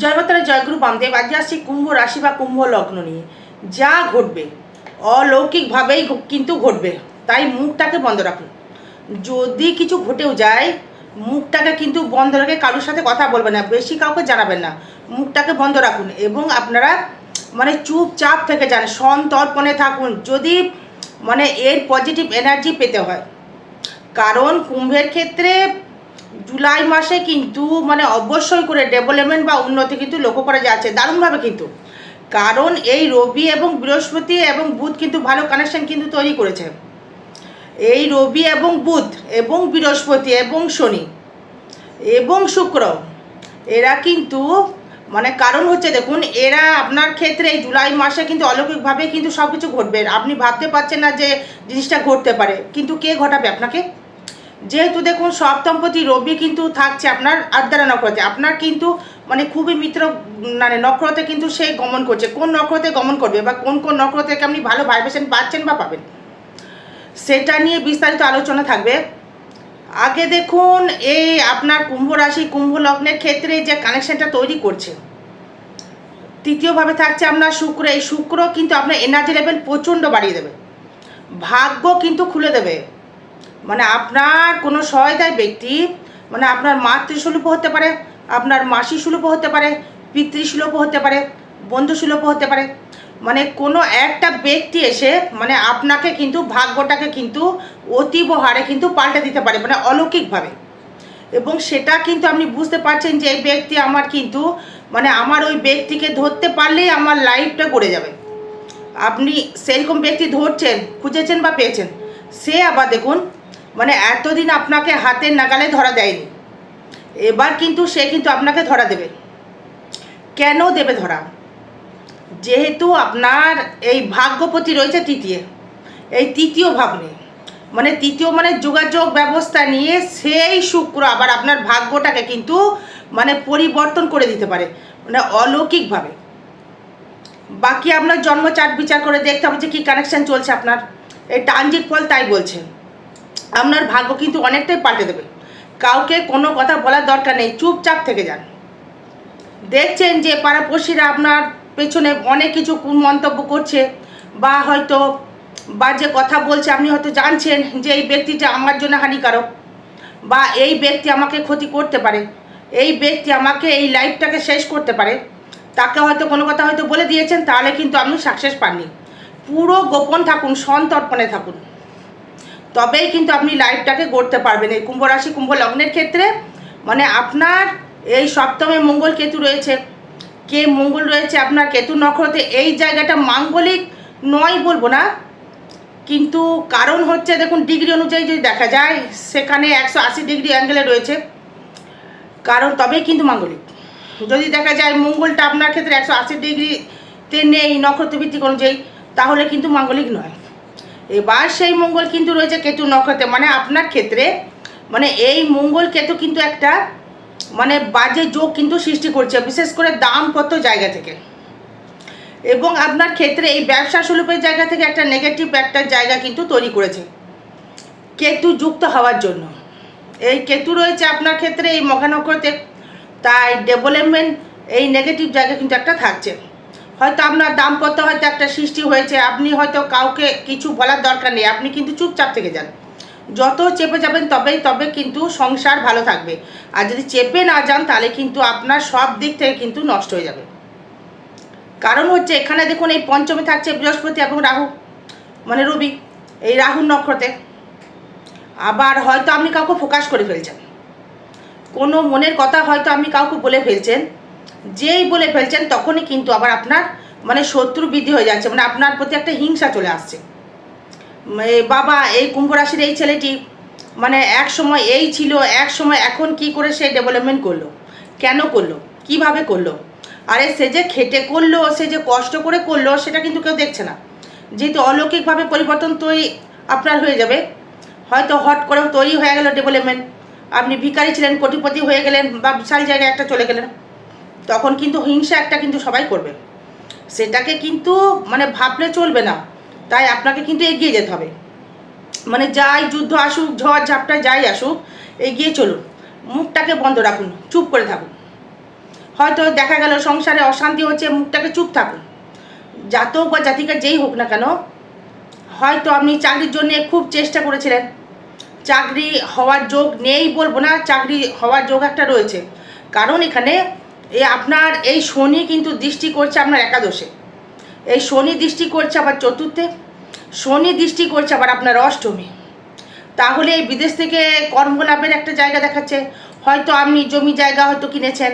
জয়মাতারা জয়গুরু বামদেব, আজ আসছি কুম্ভ রাশি বা কুম্ভ লগ্ন নিয়ে, যা ঘটবে, অলৌকিকভাবেই কিন্তু ঘটবে। তাই মুখটাকে বন্ধ রাখুন। যদি কিছু ঘটেও যায়, মুখটাকে কিন্তু বন্ধ রেখে কারোর সাথে কথা বলবেন না, বেশি কাউকে জানাবেন না। মুখটাকে বন্ধ রাখুন এবং আপনারা মানে চুপচাপ থেকে যান, সন্তর্পণে থাকুন। যদি মানে এর পজিটিভ এনার্জি পেতে হয়, কারণ কুম্ভের ক্ষেত্রে জুলাই মাসে কিন্তু মানে অবশ্যই করে ডেভেলপমেন্ট বা উন্নতি কিন্তু লক্ষ্য করা যাচ্ছে, দারুণভাবে কিন্তু। কারণ এই রবি এবং বৃহস্পতি এবং বুধ কিন্তু ভালো কানেকশন কিন্তু তৈরি করেছে। এই রবি এবং বুধ এবং বৃহস্পতি এবং শনি এবং শুক্র, এরা কিন্তু মানে কারণ হচ্ছে দেখুন, এরা আপনার ক্ষেত্রে এই জুলাই মাসে কিন্তু অলৌকিকভাবে কিন্তু সব কিছু ঘটবে। আপনি ভাবতে পারছেন না যে জিনিসটা ঘটতে পারে, কিন্তু কে ঘটাবে আপনাকে? যেহেতু দেখুন সপ্তমপতি রবি কিন্তু থাকছে আপনার আদ্যারা নক্ষত্রে। আপনার কিন্তু মানে খুবই মিত্র মানে নক্ষত্রে কিন্তু সে গমন করছে। কোন নক্ষত্রে গমন করবে বা কোন কোন নক্ষত্র থেকে আপনি ভালো ভাইব্রেশন পাচ্ছেন বা পাবেন? সেটা নিয়ে বিস্তারিত আলোচনা থাকবে। আগে দেখুন এই আপনার কুম্ভ রাশি, কুম্ভ লগ্নের ক্ষেত্রে যে কানেকশনটা তৈরি করছে। তৃতীয়ভাবে থাকছে আপনার শুক্র। এই শুক্র কিন্তু আপনার এনার্জি লেভেল প্রচণ্ড বাড়িয়ে দেবে। ভাগ্য কিন্তু খুলে দেবে। মানে আপনার কোনো সহায়তায় ব্যক্তি মানে আপনার মাতৃসুলভ হতে পারে, আপনার মাসি সুলভ হতে পারে পিতৃসুলভ হতে পারে বন্ধু সুলভ হতে পারে মানে কোনো একটা ব্যক্তি এসে মানে আপনাকে কিন্তু, ভাগ্যটাকে কিন্তু অতীব হারে কিন্তু পাল্টে দিতে পারে মানে অলৌকিকভাবে। এবং সেটা কিন্তু আপনি বুঝতে পারছেন যে এই ব্যক্তি আমার কিন্তু মানে আমার ওই ব্যক্তিকে ধরতে পারলেই আমার লাইফটা গড়ে যাবে। আপনি সেরকম ব্যক্তি ধরছেন, খুঁজেছেন বা পেয়েছেন, সে আবার দেখুন মানে এতদিন আপনাকে হাতের নাগালে ধরা দেয়নি। এবার কিন্তু সে কিন্তু আপনাকে ধরা দেবে। কেন দেবে ধরা? যেহেতু আপনার এই ভাগ্যপতি রয়েছে তৃতীয়। এই তৃতীয় ভাব নিয়ে মানে তৃতীয় মানে যোগাযোগ ব্যবস্থা নিয়ে সেই শুক্র আবার আপনার ভাগ্যটাকে কিন্তু মানে পরিবর্তন করে দিতে পারে। মানে অলৌকিকভাবে। বাকি আপনার জন্ম বিচার করে দেখতে হবে যে কী কানেকশান চলছে আপনার। এই ট্রানজিট ফল তাই বলছে। আপনার ভাগ্য কিন্তু অনেকটাই পাল্টে দেবে। কাউকে কোনো কথা বলার দরকার নেই, চুপচাপ থেকে যান। দেখছেন যে পাড়াপড়শিরা আপনার পেছনে অনেক কিছু মন্তব্য করছে বা হয়তো বা যে কথা বলছে আপনি হয়তো জানছেন যে এই ব্যক্তিটা আমার জন্য হানিকারক বা এই ব্যক্তি আমাকে ক্ষতি করতে পারে, এই ব্যক্তি আমাকে এই লাইফটাকে শেষ করতে পারে। তাকে হয়তো কোনো কথা হয়তো বলে দিয়েছেন, তাহলে কিন্তু আপনি সাকসেস পাননি। পুরো গোপন থাকুন, সন্তর্পণে থাকুন। তবেই কিন্তু আপনি লাইফটাকে গড়তে পারবেন এই কুম্ভ রাশি, কুম্ভ লগ্নের ক্ষেত্রে। মানে আপনার এই সপ্তমে মঙ্গল কেতু রয়েছে। কে মঙ্গল রয়েছে? আপনার কেতু নক্ষত্রে এই জায়গাটা মাঙ্গলিক নয় বলব না। কিন্তু কারণ হচ্ছে দেখুন, ডিগ্রি অনুযায়ী যদি দেখা যায়, সেখানে একশো আশি ডিগ্রি অ্যাঙ্গেলে রয়েছে। কারণ তবেই কিন্তু মাঙ্গলিক। যদি দেখা যায় মঙ্গলটা আপনার ক্ষেত্রে একশো আশি ডিগ্রিতে নেই নক্ষত্রভিত্তিক অনুযায়ী, তাহলে কিন্তু মাঙ্গলিক নয়। এবার সেই মঙ্গল কিন্তু রয়েছে কেতু নক্ষত্রে। মানে আপনার ক্ষেত্রে মানে এই মঙ্গল কেতু কিন্তু একটা মানে বাজে যোগ কিন্তু সৃষ্টি করছে, বিশেষ করে দামপত্র জায়গা থেকে। এবং আপনার ক্ষেত্রে এই ব্যবসা সুলভের জায়গা থেকে একটা নেগেটিভ একটা জায়গা কিন্তু তৈরি করেছে। কেতু যুক্ত হওয়ার জন্য। এই কেতু রয়েছে আপনার ক্ষেত্রে এই মহানগরতে তাই ডেভেলপমেন্ট এই নেগেটিভ জায়গা কিন্তু একটা থাকছে। হয়তো আপনার দাম্পত্য হয়তো একটা সৃষ্টি হয়েছে, আপনি হয়তো কাউকে কিছু বলার দরকার নেই, আপনি কিন্তু চুপচাপ থেকে যান। যত চেপে যাবেন তবেই, তবে কিন্তু সংসার ভালো থাকবে। আর যদি চেপে না যান, তাহলে কিন্তু আপনার সব দিক থেকে কিন্তু নষ্ট হয়ে যাবে। কারণ হচ্ছে এখানে দেখুন, এই পঞ্চমে থাকছে বৃহস্পতি এবং রাহু মানে রবি, এই রাহুর নক্ষত্রে। আবার হয়তো আপনি কাউকে ফোকাস করে ফেলছেন। কোনো মনের কথা হয়তো আপনি কাউকে বলে ফেলছেন। যেই বলে ফেলছেন তখনই কিন্তু আবার আপনার মানে শত্রু বৃদ্ধি হয়ে যাচ্ছে মানে আপনার প্রতি একটা হিংসা চলে আসছে। বাবা, এই কুম্ভ রাশির এই ছেলেটি মানে এক সময় এই ছিল, এক সময় এখন কি করে সে ডেভেলপমেন্ট করল? কেন করল? কীভাবে করল? আরে সে যে খেটে করল, সে যে কষ্ট করে করল, সেটা কিন্তু কেউ দেখছে না। যেহেতু অলৌকিকভাবে পরিবর্তন তৈরি আপনার হয়ে যাবে, হয়তো হট করে তৈরি হয়ে গেল ডেভেলপমেন্ট আপনি ভিখারি ছিলেন, কোটিপতি হয়ে গেলেন বা বিশাল জায়গায় একটা চলে গেলেন। তখন কিন্তু হিংসা একটা কিন্তু সবাই করবে। সেটাকে কিন্তু মানে ভাবলে চলবে না। তাই আপনাকে কিন্তু এগিয়ে যেতে হবে। মানে যাই যুদ্ধ আসুক, ঝড় ঝাপটা যাই আসুক, এগিয়ে চলুন। মুখটাকে বন্ধ রাখুন, চুপ করে থাকুন। হয়তো দেখা গেল সংসারে অশান্তি হচ্ছে, মুখটাকে চুপ থাকুন। জাতক বা জাতিকা যেই হোক না কেন, হয়তো আপনি চাকরির জন্য খুব চেষ্টা করেছিলেন। চাকরি হওয়ার যোগ নেই বলব না, চাকরি হওয়ার যোগ একটা রয়েছে। কারণ এখানে এ আপনার এই শনি কিন্তু দৃষ্টি করছে আপনার একাদশে। এই শনি দৃষ্টি করছে আবার চতুর্থে, শনি দৃষ্টি করছে আবার আপনার অষ্টমী। তাহলে এই বিদেশ থেকে কর্মলাভের একটা জায়গা দেখাচ্ছে। হয়তো আপনি জমি জায়গা হয়তো কিনেছেন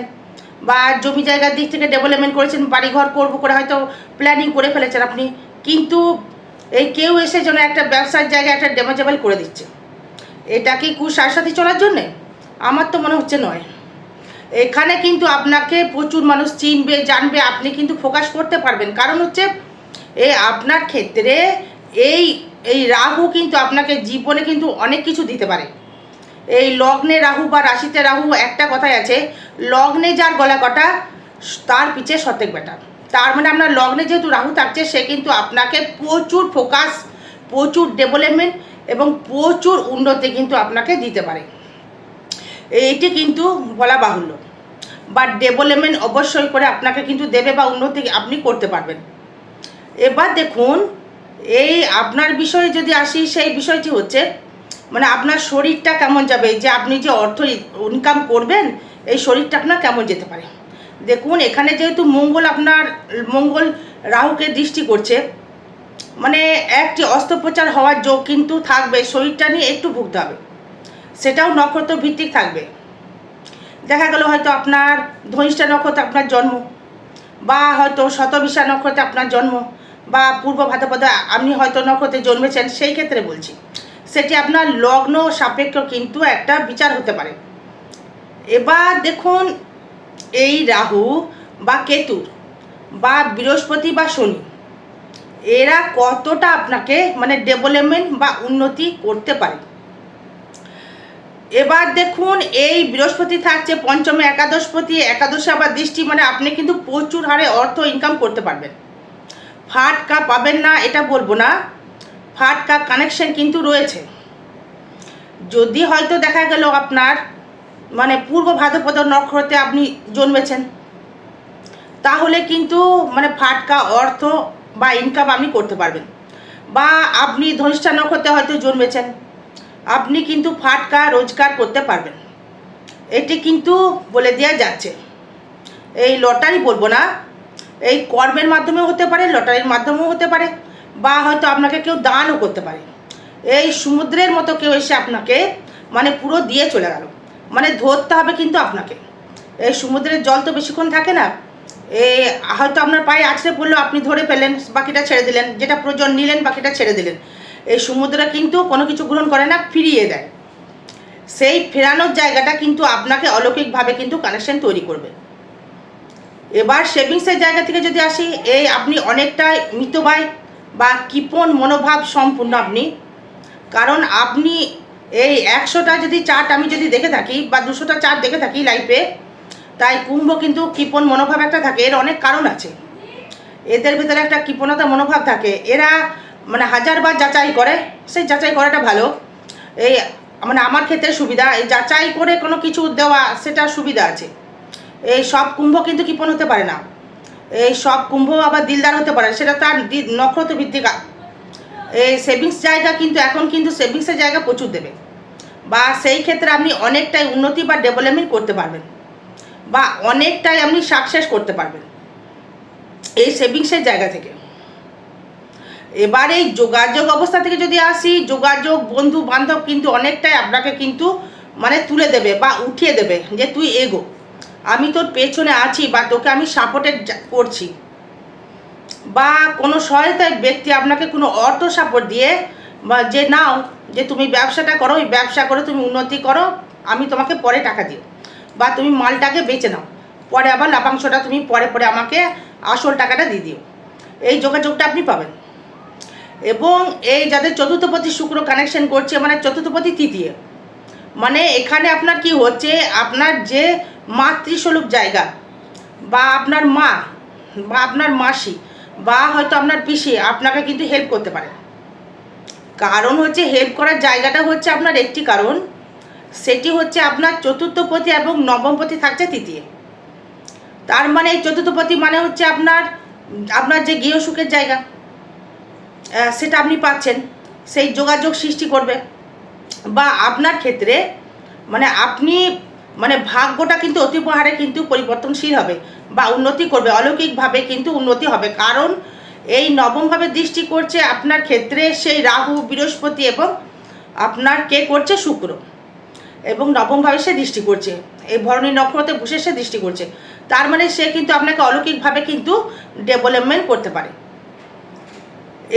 বা জমি জায়গার দিক থেকে ডেভেলপমেন্ট করেছেন, বাড়িঘর করব করে হয়তো প্ল্যানিং করে ফেলেছেন আপনি। কিন্তু এই কেউ এসে যেন একটা ব্যবসার জায়গায় একটা ডেমাজেবল করে দিচ্ছে। এটা কি কুসার সাথে চলার জন্যে? আমার তো মনে হচ্ছে নয়। এখানে কিন্তু আপনাকে প্রচুর মানুষ চিনবে, জানবে, আপনি কিন্তু ফোকাস করতে পারবেন। কারণ হচ্ছে, এ আপনার ক্ষেত্রে এই এই রাহু কিন্তু আপনাকে জীবনে কিন্তু অনেক কিছু দিতে পারে। এই লগ্নে রাহু বা রাশিতে রাহু, একটা কথাই আছে, লগ্নে যার গলা কটা, তার পিছে সতেক বেটা। তার মানে আপনার লগ্নে যেহেতু রাহু থাকছে, সে কিন্তু আপনাকে প্রচুর ফোকাস, প্রচুর ডেভেলপমেন্ট এবং প্রচুর উন্নতি কিন্তু আপনাকে দিতে পারে। এইটি কিন্তু বলা বাহুল্য। বা ডেভেলপমেন্ট অবশ্যই করে আপনাকে কিন্তু দেবে বা উন্নতি আপনি করতে পারবেন। এবার দেখুন, এই আপনার বিষয়ে যদি আসি, সেই বিষয়টি হচ্ছে মানে আপনার শরীরটা কেমন যাবে? যে আপনি যে অর্থ ইনকাম করবেন, এই শরীরটা আপনার কেমন যেতে পারে? দেখুন, এখানে যেহেতু মঙ্গল আপনার, মঙ্গল রাহুকে দৃষ্টি করছে মানে একটি অস্ত্রোপচার হওয়ার যোগ কিন্তু থাকবে। শরীরটা নিয়ে একটু ভুগতে হবে। সেটাও নক্ষত্র ভিত্তিক থাকবে। দেখা গেল হয়তো আপনার ধনিষ্ঠা নক্ষত্রে আপনার জন্ম, বা হয়তো শতবিশা নক্ষত্রে আপনার জন্ম, বা পূর্ব ভাদ্রপদে আপনি হয়তো নক্ষত্রে জন্মেছেন, সেই ক্ষেত্রে বলছি। সেটি আপনার লগ্ন সাপেক্ষ কিন্তু একটা বিচার হতে পারে। এবার দেখুন, এই রাহু বা কেতুর বা বৃহস্পতি বা শনি, এরা কতটা আপনাকে মানে ডেভেলপমেন্ট বা উন্নতি করতে পারে। এবার দেখুন, এই বৃহস্পতি থাকছে পঞ্চমে একাদশপতি একাদশে আবার দৃষ্টি মানে আপনি কিন্তু প্রচুর হারে অর্থ ইনকাম করতে পারবেন। ফাটকা পাবেন না, এটা বলব না। ফাটকা কানেকশন কিন্তু রয়েছে। যদি হয়তো দেখা গেল আপনার মানে পূর্ব ভাদ্রপদ নক্ষত্রে আপনি জন্মেছেন, তাহলে কিন্তু মানে ফাটকা অর্থ বা ইনকাম আপনি করতে পারবেন। বা আপনি ধনিষ্ঠা নক্ষত্রে হয়তো জন্মেছেন। আপনি কিন্তু ফাটকা রোজগার করতে পারবেন। এটি কিন্তু বলে দেওয়া যাচ্ছে। এই লটারি বলব না, এই কর্মের মাধ্যমেও হতে পারে, লটারির মাধ্যমেও হতে পারে, বা হয়তো আপনাকে কেউ দানও করতে পারে। এই সমুদ্রের মতো কেউ এসে আপনাকে মানে পুরো দিয়ে চলে গেল। মানে ধরতে হবে কিন্তু আপনাকে। এই সমুদ্রের জল তো বেশিক্ষণ থাকে না। এ, হয়তো আপনার পায়ে আছড়ে পড়ল, আপনি ধরে পেলেন বাকিটা ছেড়ে দিলেন, যেটা প্রয়োজন নিলেন, বাকিটা ছেড়ে দিলেন। এই সমুদ্র কিন্তু কোনো কিছু গ্রহণ করে না, ফিরিয়ে দেয়। সেই ফেরানোর জায়গাটা কিন্তু আপনাকে অলৌকিকভাবে কিন্তু কানেকশন তৈরি করবে। এবার সেভিংসের জায়গা থেকে যদি আসি, এই আপনি অনেকটাই মিতবায় বা কৃপণ মনোভাব সম্পূর্ণ আপনি। কারণ আপনি এই একশোটা যদি চার্ট আমি যদি দেখে থাকি বা দুশোটা চার্ট দেখে থাকি লাইফে তাই কুম্ভ কিন্তু কৃপণ মনোভাব একটা থাকে, এর অনেক কারণ আছে। এদের ভিতরে একটা কৃপণতা মনোভাব থাকে। এরা মানে হাজারবার যাচাই করে, সেই যাচাই করাটা ভালো। এই মানে আমার ক্ষেত্রে সুবিধা, এই যাচাই করে কোনো কিছু দেওয়া, সেটা সুবিধা আছে। এই সব কুম্ভ কিন্তু কৃপণ হতে পারে না। এই সব কুম্ভ আবার দিলদার হতে পারে সেটা তার নক্ষত্র ভিত্তিক এই সেভিংস জায়গা কিন্তু, এখন কিন্তু সেভিংসের জায়গা প্রচুর দেবে। বা সেই ক্ষেত্রে আপনি অনেকটাই উন্নতি বা ডেভেলপমেন্ট করতে পারবেন। বা অনেকটাই আপনি সাকসেস করতে পারবেন। এই সেভিংসের জায়গা থেকে। এবার এই যোগাযোগ অবস্থা থেকে যদি আসি, যোগাযোগ বন্ধু বান্ধব কিন্তু অনেকটাই আপনাকে কিন্তু মানে তুলে দেবে বা উঠিয়ে দেবে যে তুই এগো। আমি তোর পেছনে আছি বা তোকে আমি সাপোর্টেড করছি। বা কোনো সহায়তায় ব্যক্তি আপনাকে কোনো অর্থ সাপোর্ট দিয়ে বা যে নাও, যে তুমি ব্যবসাটা করো, ওই ব্যবসা করে তুমি উন্নতি করো, আমি তোমাকে পরে টাকা দিও বা তুমি মালটাকে বেচে নাও। পরে আবার লাভাংশটা তুমি পরে পরে আমাকে আসল টাকাটা দিয়ে দিও। এই যোগাযোগটা আপনি পাবেন। এবং এই যাদের চতুর্থপতি শুক্র কানেকশন করছে মানে চতুর্থপতি তৃতীয় মানে এখানে আপনার কি হচ্ছে, আপনার যে মাতৃস্বরূপ জায়গা, বা আপনার মা, বা আপনার মাসি, বা হয়তো আপনার পিসি, আপনাকে কিন্তু হেল্প করতে পারে। কারণ হচ্ছে হেল্প করার জায়গাটা হচ্ছে আপনার একটি কারণ, সেটি হচ্ছে আপনার চতুর্থপতি এবং নবমপতি থাকছে তৃতীয়। তার মানে এই চতুর্থপতি মানে হচ্ছে আপনার আপনার যে গৃহসুখের জায়গা। সেটা আপনি পাচ্ছেন। সেই যোগাযোগ সৃষ্টি করবে। বা আপনার ক্ষেত্রে মানে আপনি মানে ভাগ্যটা কিন্তু অতিপহারে কিন্তু পরিবর্তনশীল হবে বা উন্নতি করবে। অলৌকিকভাবে কিন্তু উন্নতি হবে। কারণ এই নবমভাবে দৃষ্টি করছে আপনার ক্ষেত্রে সেই রাহু, বৃহস্পতি এবং আপনার কে করছে? শুক্র। এবং নবমভাবে সে দৃষ্টি করছে। এই ভরণী নক্ষত্রে বসে সে দৃষ্টি করছে। তার মানে সে কিন্তু আপনাকে অলৌকিকভাবে কিন্তু ডেভেলপমেন্ট করতে পারে।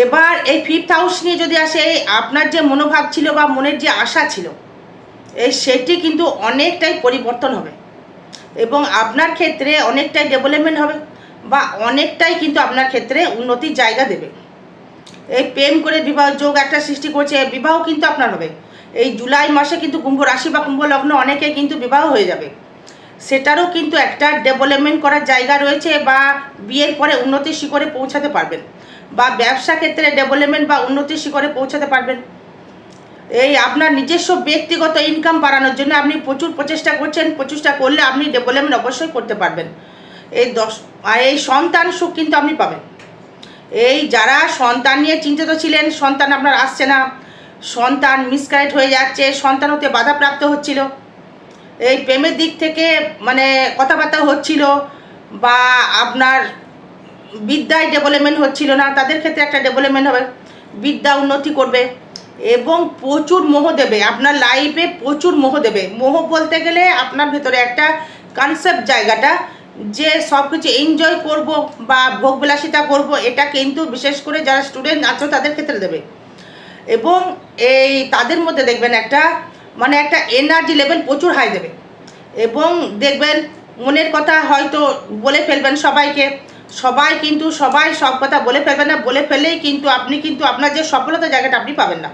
এবার এই ফিফথ হাউস নিয়ে যদি আসে আপনার যে মনোভাব ছিল বা মনের যে আশা ছিল, এই সেটি কিন্তু অনেকটাই পরিবর্তন হবে। এবং আপনার ক্ষেত্রে অনেকটাই ডেভেলপমেন্ট হবে বা অনেকটাই কিন্তু আপনার ক্ষেত্রে উন্নতির জায়গা দেবে। এই প্রেম করে বিবাহ যোগ একটা সৃষ্টি করছে বিবাহ কিন্তু আপনার হবে। এই জুলাই মাসে কিন্তু কুম্ভ রাশি বা কুম্ভ লগ্ন অনেকে কিন্তু বিবাহ হয়ে যাবে। সেটারও কিন্তু একটা ডেভেলপমেন্ট করার জায়গা রয়েছে বা বিয়ের পরে উন্নতির শিখরে পৌঁছাতে পারবেন। বা ব্যবসা ক্ষেত্রে ডেভেলপমেন্ট বা উন্নতির শিখরে পৌঁছাতে পারবেন। এই আপনার নিজস্ব ব্যক্তিগত ইনকাম বাড়ানোর জন্য আপনি প্রচুর প্রচেষ্টা করছেন, প্রচেষ্টা করলে আপনি ডেভেলপমেন্ট অবশ্যই করতে পারবেন। এই দশ এই সন্তান সুখ কিন্তু আপনি পাবেন। এই যারা সন্তান নিয়ে চিন্তিত ছিলেন, সন্তান আপনার আসছে না, সন্তান মিসকারেক্ট হয়ে যাচ্ছে, সন্তান হতে বাধাপ্রাপ্ত হচ্ছিল, এই প্রেমের দিক থেকে মানে কথাবার্তা হচ্ছিল, বা আপনার বিদ্যায় ডেভেলপমেন্ট হচ্ছিল না, তাদের ক্ষেত্রে একটা ডেভেলপমেন্ট হবে। বিদ্যা উন্নতি করবে এবং প্রচুর মোহ দেবে, আপনার লাইফে প্রচুর মোহ দেবে। মোহ বলতে গেলে আপনার ভেতরে একটা কনসেপ্ট জায়গাটা যে সব কিছু এনজয় করব বা ভোগবিলাসিতা করব, এটা কিন্তু বিশেষ করে যারা স্টুডেন্ট আছো তাদের ক্ষেত্রে দেবে। এবং এই তাদের মধ্যে দেখবেন একটা মানে একটা এনার্জি লেভেল প্রচুর হাই দেবে। এবং দেখবেন মনের কথা হয়তো বলে ফেলবেন সবাইকে সবাই কিন্তু, সবাই সব কথা বলে ফেলবেন না, বলে ফেলেই কিন্তু আপনি কিন্তু আপনার যে সফলতা জায়গাটা আপনি পাবেন না।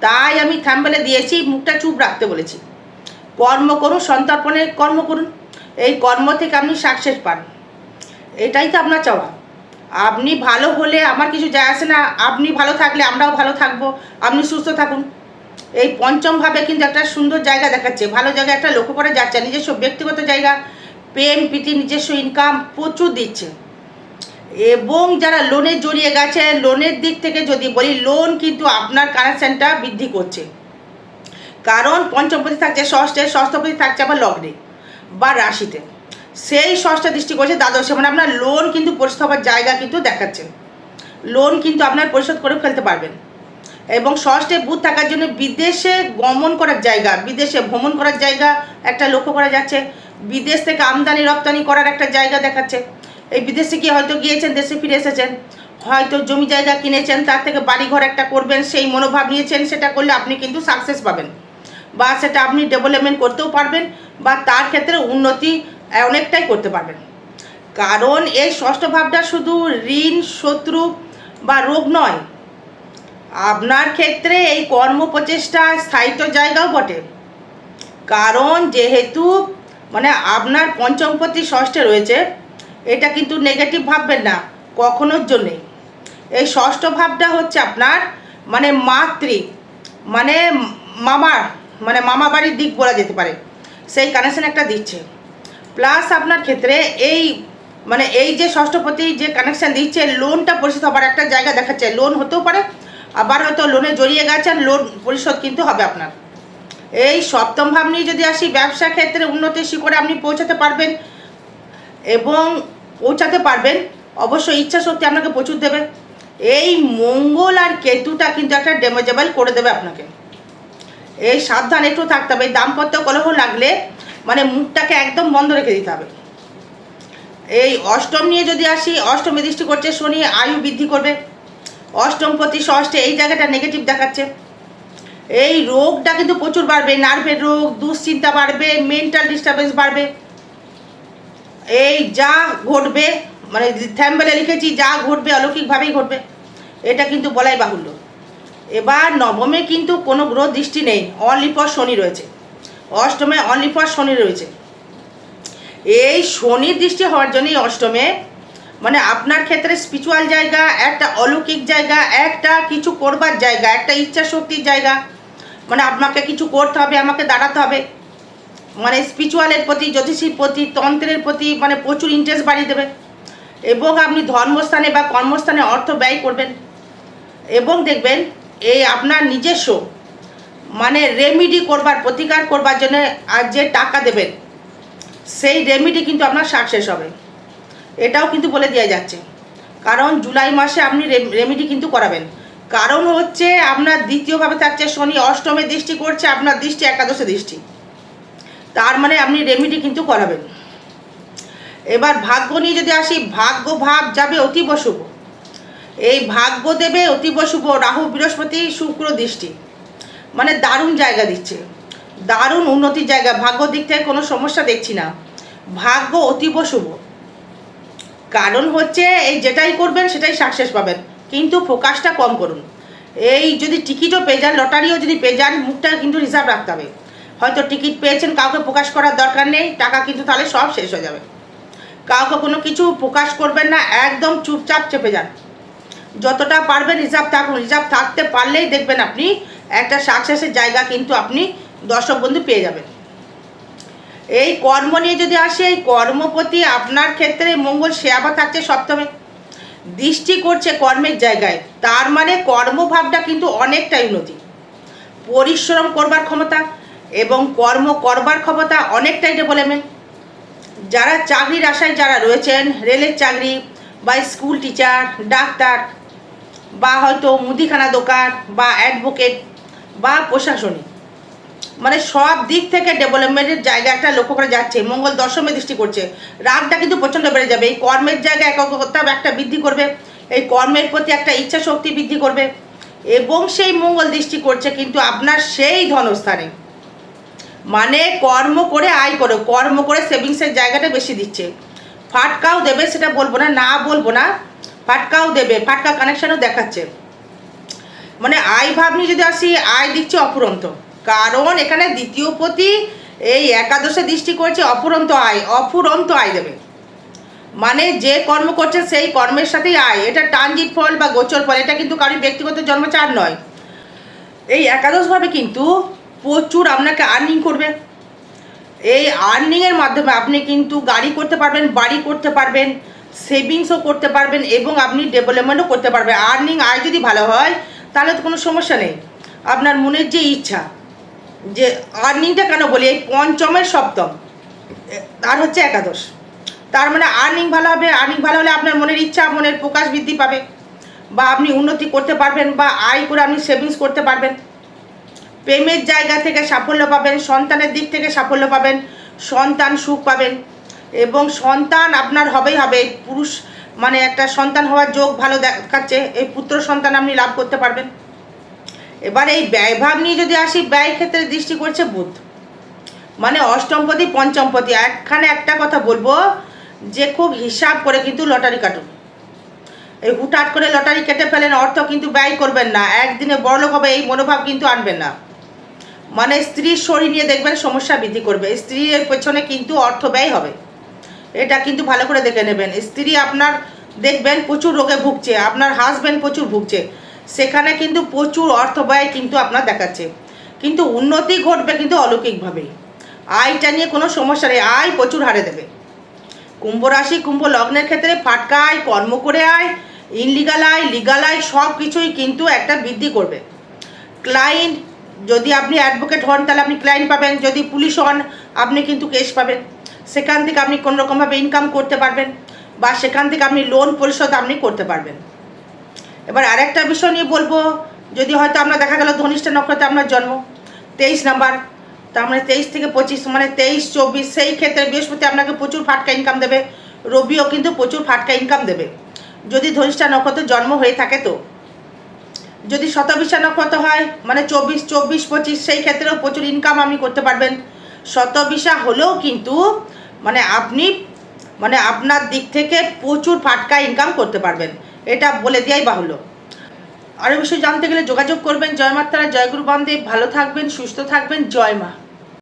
তাই আমি থাম্বেলে দিয়েছি, মুখটা চুপ রাখতে বলেছি। কর্ম করুন, সন্তর্পণে কর্ম করুন, এই কর্ম থেকে আপনি সাকসেস পান। এটাই তো আপনার চাওয়া। আপনি ভালো হলে আমার কিছু যায় আসে না, আপনি ভালো থাকলে আমরাও ভালো থাকব, আপনি সুস্থ থাকুন। এই পঞ্চমভাবে কিন্তু একটা সুন্দর জায়গা দেখাচ্ছে, ভালো জায়গা একটা লক্ষ্য করে যাচ্ছে, নিজস্ব ব্যক্তিগত জায়গা প্রেম, প্রীতি, নিজস্ব ইনকাম প্রচুর দিচ্ছে। এবং যারা লোনে জড়িয়ে গেছে লোনের দিক থেকে যদি বলি লোন কিন্তু আপনার কানেকশানটা বৃদ্ধি করছে। কারণ পঞ্চমপতি থাকছে ষষ্ঠে ষষ্ঠপতি থাকছে আবার লগ্নে বা রাশিতে। সেই ষষ্ঠ দৃষ্টি করছে দ্বাদশে মানে আপনার লোন কিন্তু পরিশোধ হওয়ার জায়গা কিন্তু দেখাচ্ছে। লোন কিন্তু আপনার পরিশোধ করে ফেলতে পারবেন। এবং ষষ্ঠে বুধ থাকার জন্য বিদেশে গমন করার জায়গা, বিদেশে ভ্রমণ করার জায়গা একটা লক্ষ্য করা যাচ্ছে। বিদেশ থেকে আমদানি, রপ্তানি করার একটা জায়গা দেখাচ্ছে। এই বিদেশে গিয়ে হয়তো গিয়েছেন, দেশে ফিরে এসেছেন। হয়তো জমি জায়গা কিনেছেন, তার থেকে বাড়িঘর একটা করবেন, সেই মনোভাব নিয়েছেন, সেটা করলে আপনি কিন্তু সাকসেস পাবেন। বা সেটা আপনি ডেভেলপমেন্ট করতেও পারবেন, বা তার ক্ষেত্রে উন্নতি অনেকটাই করতে পারবেন। কারণ এই ষষ্ঠ ভাবটা শুধু ঋণ, শত্রু বা রোগ নয়। আপনার ক্ষেত্রে এই কর্ম প্রচেষ্টা স্থায়িত্ব জায়গাও বটে। কারণ যেহেতু মানে আপনার পঞ্চমপতি ষষ্ঠে রয়েছে, এটা কিন্তু নেগেটিভ ভাববেন না, কখনোর জন্যে। এই ষষ্ঠ ভাবটা হচ্ছে আপনার মানে মাতৃ মানে মামার মানে মামা বাড়ির দিক বলা যেতে পারে, সেই কানেকশন একটা দিচ্ছে। প্লাস আপনার ক্ষেত্রে এই মানে এই যে ষষ্ঠপতি যে কানেকশন দিচ্ছে লোনটা পরিশোধ হবার একটা জায়গা দেখাচ্ছে লোন হতেও পারে, আবার হয়তো লোনে জড়িয়ে গেছেন লোন পরিশোধ কিন্তু হবে আপনার। এই সপ্তম ভাব নিয়ে যদি আসি, ব্যবসা ক্ষেত্রে উন্নতির শিখরে আপনি পৌঁছাতে পারবেন এবং পৌঁছাতে পারবেন। অবশ্যই ইচ্ছা শক্তি আপনাকে প্রচুর দেবে। এই মঙ্গল আর কেতুটা কিন্তু একটা ড্যামেজেবল করে দেবে আপনাকে। এই সাবধান, একটু থাকতে হবে। দাম্পত্য কলহ লাগলে মানে মুখটাকে একদম বন্ধ রেখে দিতে হবে। এই অষ্টম নিয়ে যদি আসি, অষ্টমী দৃষ্টি করছে শনি, আয়ু বৃদ্ধি করবে। অষ্টম প্রতি ষষ্ঠে এই জায়গাটা নেগেটিভ দেখাচ্ছে। এই রোগটা কিন্তু প্রচুর বাড়বে, নার্ভের রোগ, দুশ্চিন্তা বাড়বে মেন্টাল ডিস্টারবেন্স বাড়বে। এই যা ঘটবে মানে থ্যাম্বেলে লিখেছি, যা ঘটবে, অলৌকিকভাবেই ঘটবে, এটা কিন্তু বলাই বাহুল্য। এবার নবমে কিন্তু কোনো গ্রহ দৃষ্টি নেই অনলি ফর শনি রয়েছে। অষ্টমে অনলি ফর শনি রয়েছে। এই শনির দৃষ্টি হওয়ার জন্যই অষ্টমে মানে আপনার ক্ষেত্রে স্পিরিচুয়াল জায়গা, একটা অলৌকিক জায়গা, একটা কিছু করবার জায়গা, একটা ইচ্ছা শক্তির জায়গা। মানে আপনাকে কিছু করতে হবে, আমাকে দাঁড়াতে হবে। মানে স্পিরিচুয়ালের প্রতি, জ্যোতিষীর প্রতি, তন্ত্রের প্রতি মানে প্রচুর ইন্টারেস্ট বাড়িয়ে দেবে। এবং আপনি ধর্মস্থানে বা কর্মস্থানে অর্থ ব্যয় করবেন। এবং দেখবেন, এই আপনার নিজস্ব মানে রেমিডি করবার, প্রতিকার করবার জন্য আর যে টাকা দেবেন, সেই রেমিডি কিন্তু আপনার সাকসেস হবে। এটাও কিন্তু বলে দেওয়া যাচ্ছে। কারণ জুলাই মাসে আপনি রেমিডি কিন্তু করাবেন। কারণ হচ্ছে আপনার দ্বিতীয়ভাবে থাকছে শনি, অষ্টমে দৃষ্টি করছে, আপনার দৃষ্টি একাদশে দৃষ্টি। তার মানে আপনি রেমিডি কিন্তু করাবেন। এবার ভাগ্য নিয়ে যদি আসি, ভাগ্য ভাব যাবে অতীব শুভ। এই ভাগ্য দেবে অতীব শুভ, রাহু, বৃহস্পতি, শুক্র দৃষ্টি। মানে দারুণ জায়গা দিচ্ছে। দারুণ উন্নতির জায়গা। ভাগ্য দিক থেকে কোনো সমস্যা দেখছি না। ভাগ্য অতীব শুভ। কারণ হচ্ছে এই যেটাই করবেন, সেটাই সাকসেস পাবেন। কিন্তু ফোকাসটা কম করুন। এই যদি টিকিটও পেয়ে যান, লটারিও যদি পেয়ে যান, মুখটা কিন্তু রিজার্ভ রাখতে হবে। হয়তো টিকিট পেয়েছেন, কাউকে প্রকাশ করার দরকার নেই, টাকা কিন্তু তাহলে সব শেষ হয়ে যাবে। কাউকে কোনো কিছু প্রকাশ করবেন না, একদম চুপচাপ চেপে যান। যতটা পারবেন রিজার্ভ থাকুন। রিজার্ভ থাকতে পারলেই দেখবেন আপনি একটা সাকসেসের জায়গা কিন্তু আপনি দর্শক বন্ধু পেয়ে যাবেন। এই কর্ম নিয়ে যদি আসে, এই কর্মপতি আপনার ক্ষেত্রে মঙ্গল সে আবার থাকছে সপ্তমে। দৃষ্টি করছে কর্মের জায়গায়, তার মানে কর্মভাবটা কিন্তু অনেকটাই উন্নতি। পরিশ্রম করবার ক্ষমতা এবং কর্ম করবার ক্ষমতা অনেকটাই ডেভেলপমেন্ট যারা চাকরির আশায় যারা রয়েছেন, রেলের চাকরি বা স্কুল টিচার ডাক্তার বা হয়তো মুদিখানা দোকান বা অ্যাডভোকেট বা প্রশাসনিক মানে সব দিক থেকে ডেভেলপমেন্টের জায়গা একটা লক্ষ্য করে যাচ্ছে। মঙ্গল দশমে দৃষ্টি করছে। রাগটা কিন্তু প্রচণ্ড বেড়ে যাবে। এই কর্মের জায়গায় একতা একটা বৃদ্ধি করবে। এই কর্মের প্রতি একটা ইচ্ছা শক্তি বৃদ্ধি করবে। এবং সেই মঙ্গল দৃষ্টি করছে কিন্তু আপনার সেই ধনস্থানে। মানে কর্ম করে আয় করে। কর্ম করে সেভিংসের জায়গাটা বেশি দিচ্ছে। ফাটকাও দেবে, সেটা বলব না না বলব না। ফাটকাও দেবে, ফাটকা কানেকশানও দেখাচ্ছে। মানে আয় ভাবনি যদি আসি, আয় দিচ্ছে অপুরন্ত কারণ এখানে দ্বিতীয় পতি এই একাদশে দৃষ্টি করছে অপুরন্ত আয় অপুরন্ত আয় দেবে। মানে যে কর্ম করছে সেই কর্মের সাথেই আয়। এটা ট্রানজিট ফল বা গোচর ফল, এটা কিন্তু কারোর ব্যক্তিগত জন্মচার নয়। এই একাদশভাবে কিন্তু প্রচুর আপনাকে আর্নিং করবে। এই আর্নিংয়ের মাধ্যমে আপনি কিন্তু গাড়ি করতে পারবেন, বাড়ি করতে পারবেন সেভিংসও করতে পারবেন এবং আপনি ডেভেলপমেন্টও করতে পারবেন। আর্নিং আয় যদি ভালো হয়, তাহলে তো কোনো সমস্যা নেই। আপনার মনের যে ইচ্ছা যে আর্নিংটা কেন বলি, এই পঞ্চমের সপ্তম আর হচ্ছে একাদশ। তার মানে আর্নিং ভালো হবে আর্নিং ভালো হলে আপনার মনের ইচ্ছা, মনের প্রকাশ বৃদ্ধি পাবে। বা আপনি উন্নতি করতে পারবেন, বা আয় করে আপনি সেভিংস করতে পারবেন। প্রেমের জায়গা থেকে সাফল্য পাবেন, সন্তানের দিক থেকে সাফল্য পাবেন, সন্তান সুখ পাবেন। এবং সন্তান আপনার হবেই হবে, পুরুষ মানে একটা সন্তান হওয়ার যোগ ভালো দেখাচ্ছে, এই পুত্র সন্তান আপনি লাভ করতে পারবেন। এবার এই ব্যয়ভাব নিয়ে যদি আসি, ব্যয় ক্ষেত্রে দৃষ্টি করছে বুধ। মানে অষ্টমপতি, পঞ্চমপতি, একখানে একটা কথা বলব, যে খুব হিসাব করে কিন্তু লটারি কাটুন। এই হুটহাট করে লটারি কেটে ফেলেন অর্থ কিন্তু ব্যয় করবেন না। একদিনে বড়লোক হবে, এই মনোভাব কিন্তু আনবেন না। মানে স্ত্রীর শরীর নিয়ে দেখবেন সমস্যা বৃদ্ধি করবে। স্ত্রীর পেছনে কিন্তু অর্থ ব্যয় হবে। এটা কিন্তু ভালো করে দেখে নেবেন। স্ত্রী আপনার দেখবেন প্রচুর রোগে ভুগছে, আপনার হাজব্যান্ড প্রচুর ভুগছে। সেখানে কিন্তু প্রচুর অর্থ ব্যয় কিন্তু আপনার দেখাচ্ছে। কিন্তু উন্নতি ঘটবে কিন্তু অলৌকিকভাবেই আয়টা নিয়ে কোনো সমস্যা নেই, আয় প্রচুর হারে দেবে। কুম্ভ রাশি, কুম্ভ লগ্নের ক্ষেত্রে ফাটকা আয়, কর্ম করে আয় ইনলিগাল আয় লিগাল আয়, সব কিছুই কিন্তু একটা বৃদ্ধি করবে। ক্লায়েন্ট যদি আপনি অ্যাডভোকেট হন, তাহলে আপনি ক্লায়েন্ট পাবেন। যদি পুলিশ হন, আপনি কিন্তু কেস পাবেন। সেখান থেকে আপনি কোনো রকমভাবে ইনকাম করতে পারবেন বা সেখান থেকে আপনি লোন পরিশোধ আপনি করতে পারবেন। এবার আরেকটা বিষয় নিয়ে বলব, যদি হয়তো আমরা দেখা গেল ধনিষ্ঠ নক্ষত্রে আপনার জন্ম, তেইশ নাম্বার তার মানে তেইশ থেকে পঁচিশ মানে তেইশ, চব্বিশ, সেই ক্ষেত্রে বৃহস্পতি আপনাকে প্রচুর ফাটকা ইনকাম দেবে, রবিও কিন্তু প্রচুর ফাটকা ইনকাম দেবে। যদি ধনিষ্ঠা নক্ষত্র জন্ম হয়ে থাকে তো। যদি শতবিশা নক্ষত্র হয় মানে চব্বিশ চব্বিশ, পঁচিশ, সেই ক্ষেত্রেও প্রচুর ইনকাম আপনি করতে পারবেন। শতবিশা হলেও কিন্তু মানে আপনি মানে আপনার দিক থেকে প্রচুর ফাটকা ইনকাম করতে পারবেন। এটা বলে দেওয়াই বাহুল্য। আরও বিষয় জানতে গেলে যোগাযোগ করবেন জয় মাতারা জয়গুরু বামদেব। ভালো থাকবেন, সুস্থ থাকবেন। জয় মা।